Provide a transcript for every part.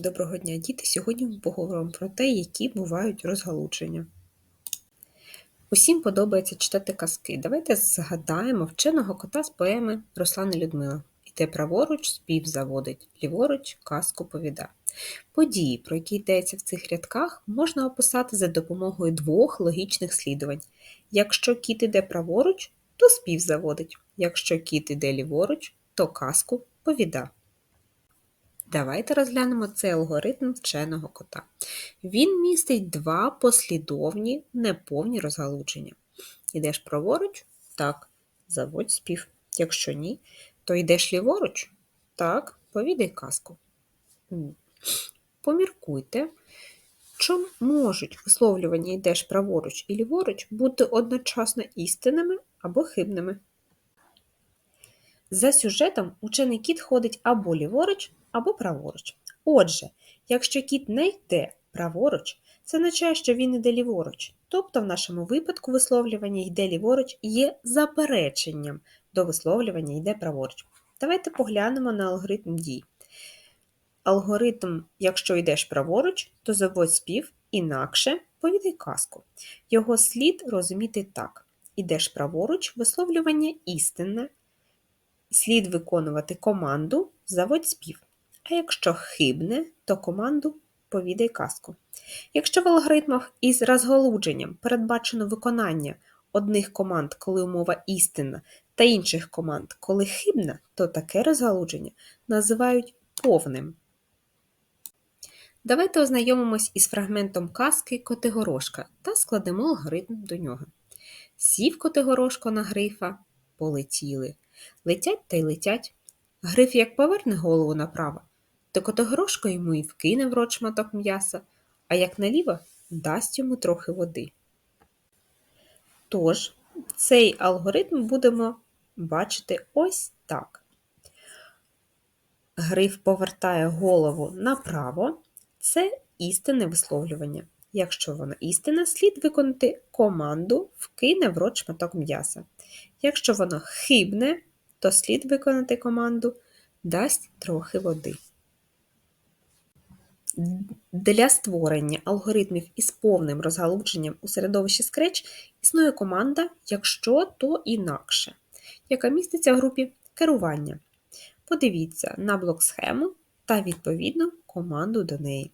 Доброго дня, діти! Сьогодні ми поговоримо про те, які бувають розгалудження. Усім подобається читати казки. Давайте згадаємо вченого кота з поеми Руслани Людмила. Іде праворуч, спів заводить, ліворуч казку повіда. Події, про які йдеться в цих рядках, можна описати за допомогою двох логічних слідувань. Якщо кіт іде праворуч, то спів заводить. Якщо кіт іде ліворуч, то казку повіда. Давайте розглянемо цей алгоритм вченого кота. Він містить два послідовні неповні розгалудження. Йдеш праворуч? Так, заводь спів. Якщо ні, то йдеш ліворуч? Так, повідай казку. Поміркуйте, що можуть висловлювання йдеш праворуч і ліворуч бути одночасно істинними або хибними. За сюжетом учений кіт ходить або ліворуч, або праворуч. Отже, якщо кіт не йде праворуч, це означає, що він йде ліворуч. Тобто, в нашому випадку висловлювання йде ліворуч є запереченням до висловлювання йде праворуч. Давайте поглянемо на алгоритм дій. Алгоритм, якщо йдеш праворуч, то заводь спів, інакше повідай казку. Його слід розуміти так: ідеш праворуч, висловлювання істинне, слід виконувати команду заводь спів. А якщо хибне, то команду повідай казку. Якщо в алгоритмах із розгалудженням передбачено виконання одних команд, коли умова істинна, та інших команд, коли хибна, то таке розгалудження називають повним. Давайте ознайомимось із фрагментом казки Котигорошка та складемо алгоритм до нього. Сів Котигорошко на грифа, полетіли. Летять та й летять. Гриф як поверне голову направо, то Котигорошко йому і вкине в рот шматок м'яса, а як наліво дасть йому трохи води. Тож, цей алгоритм будемо бачити ось так. Гриф повертає голову направо, це істинне висловлювання. Якщо воно істина, слід виконати команду вкине в рот шматок м'яса. Якщо воно хибне, то слід виконати команду дасть трохи води. Для створення алгоритмів із повним розгалудженням у середовищі Scratch існує команда Якщо то інакше, яка міститься в групі керування. Подивіться на блок схему та, відповідно, команду до неї.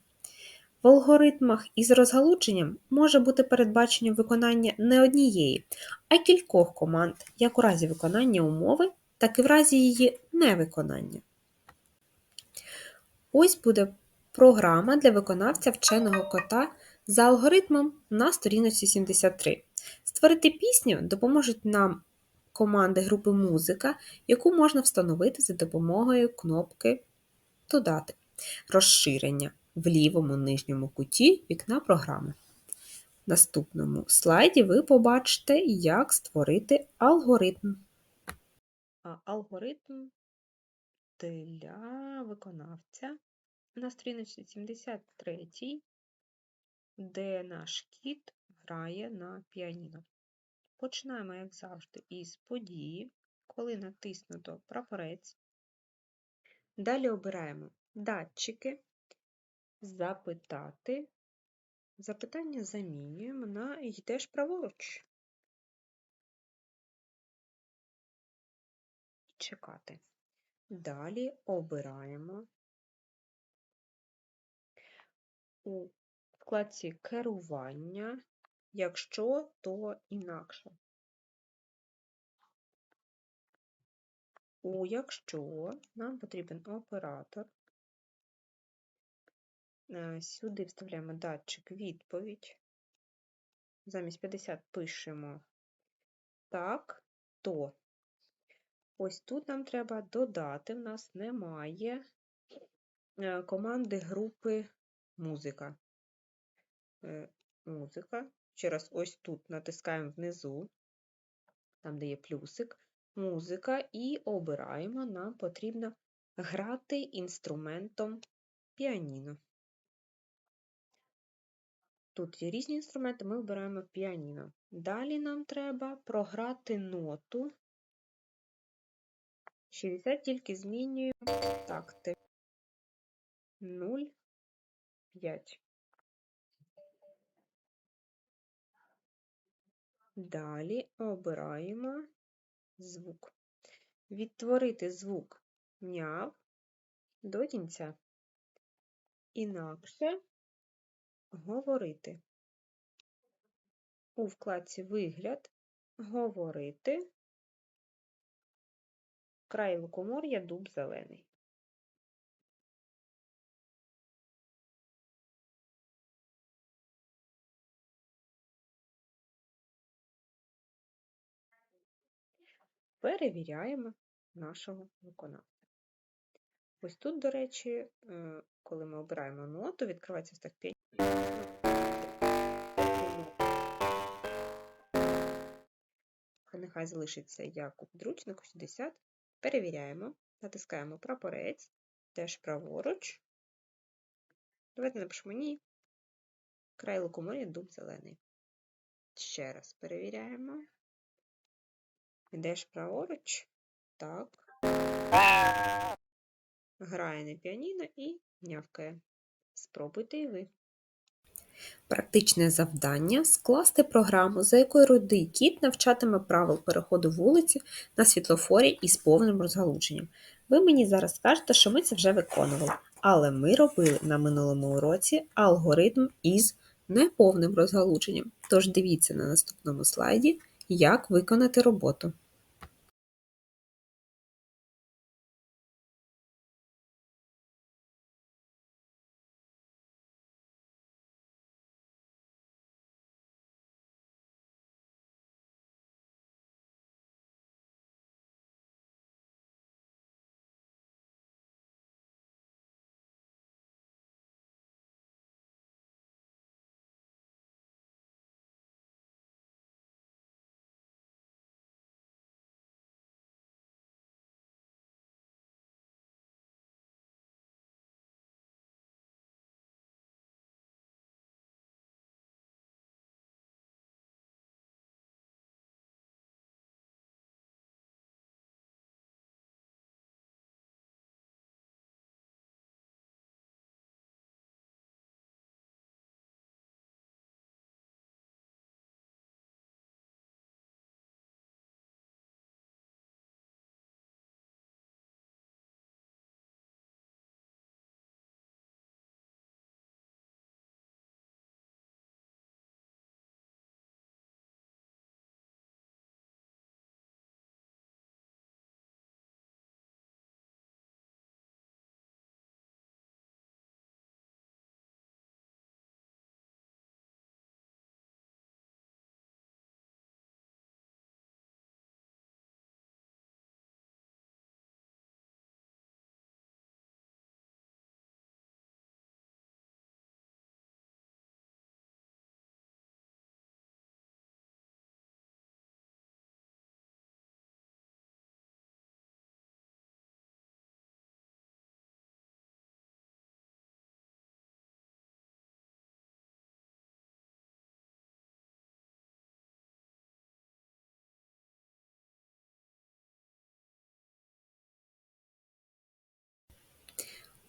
В алгоритмах із розгалудженням може бути передбачення виконання не однієї, а кількох команд, як у разі виконання умови, так і в разі її невиконання. Ось буде програма для виконавця вченого кота за алгоритмом на сторіночці 73. Створити пісню допоможуть нам команди групи музика, яку можна встановити за допомогою кнопки Додати розширення в лівому нижньому куті вікна програми. В наступному слайді ви побачите, як створити алгоритм. Алгоритм для виконавця на сторіночці 73, де наш кіт грає на піаніно. Починаємо, як завжди, із події, коли натиснуто прапорець. Далі обираємо датчики, запитати. Запитання замінюємо на йдеш праворуч. Чекати. Далі обираємо у вкладці керування, якщо то інакше. У якщо нам потрібен оператор, Е, сюди вставляємо датчик відповідь. Замість 50 пишемо так, то. Ось тут нам треба додати, в нас немає е, команди групи музика. Е, музика. Ще раз, ось тут натискаємо внизу, там, де є плюсик, музика, і обираємо, нам потрібно грати інструментом піаніно. Тут є різні інструменти, ми вибираємо піаніно. Далі нам треба програти ноту. 60 тільки змінюємо такти. 0, 5. Далі обираємо звук. Відтворити звук няв до кінця. Інакше говорити. У вкладці Вигляд говорити край лукомор'я дуб зелений. Перевіряємо нашого виконавця. Ось тут, до речі, е, коли ми обираємо ноту, відкривається так піаніно. Нехай залишиться як у підручнику 60. Перевіряємо, натискаємо прапорець, теж праворуч. Давайте напишемо ні. Край лукомор'я дуб зелений. Ще раз перевіряємо. Йдеш праворуч. Так. Грає на піаніно і нявкає. Спробуйте і ви. Практичне завдання скласти програму, за якою рудий кіт навчатиме правил переходу вулиці на світлофорі із повним розгалудженням. Ви мені зараз скажете, що ми це вже виконували, але ми робили на минулому уроці алгоритм із неповним розгалудженням. Тож дивіться на наступному слайді, як виконати роботу.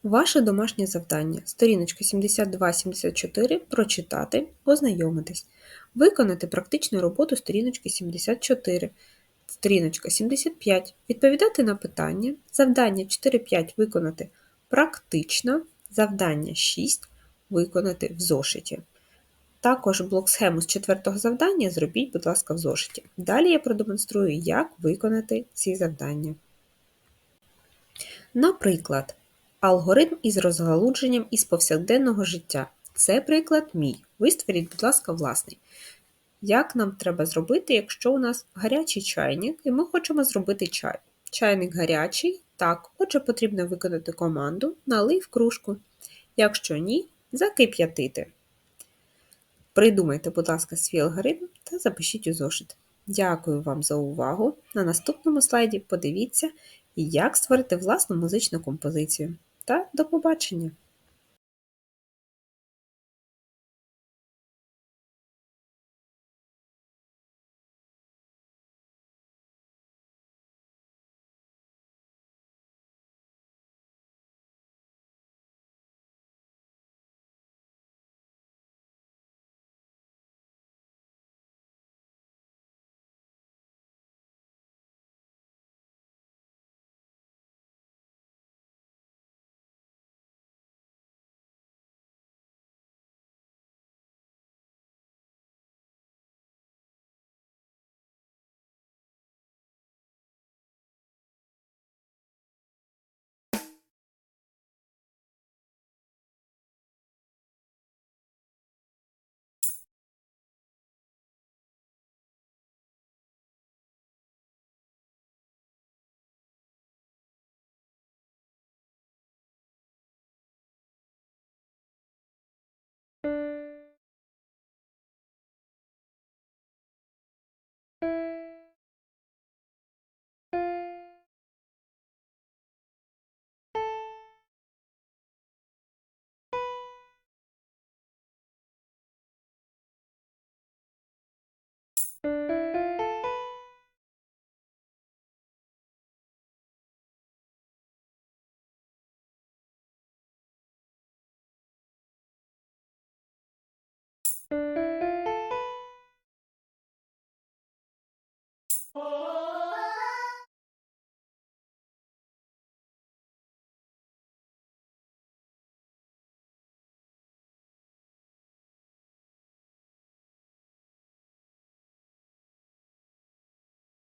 Ваше домашнє завдання. Сторіночка 72-74 прочитати, ознайомитись. Виконати практичну роботу сторіночки 74. Сторіночка 75. Відповідати на питання. Завдання 4-5 виконати практично. Завдання 6 виконати в зошиті. Також блок схему з четвертого завдання зробіть, будь ласка, в зошиті. Далі я продемонструю, як виконати ці завдання. Наприклад, Алгоритм із розгалудженням із повсякденного життя. Це приклад мій. Ви створіть, будь ласка, власний. Як нам треба зробити, якщо у нас гарячий чайник, і ми хочемо зробити чай. Чайник гарячий, так, отже, потрібно виконати команду налий в кружку. Якщо ні, закип'ятити. Придумайте, будь ласка, свій алгоритм та запишіть у зошит. Дякую вам за увагу! На наступному слайді подивіться, як створити власну музичну композицію та до побачення! Oh!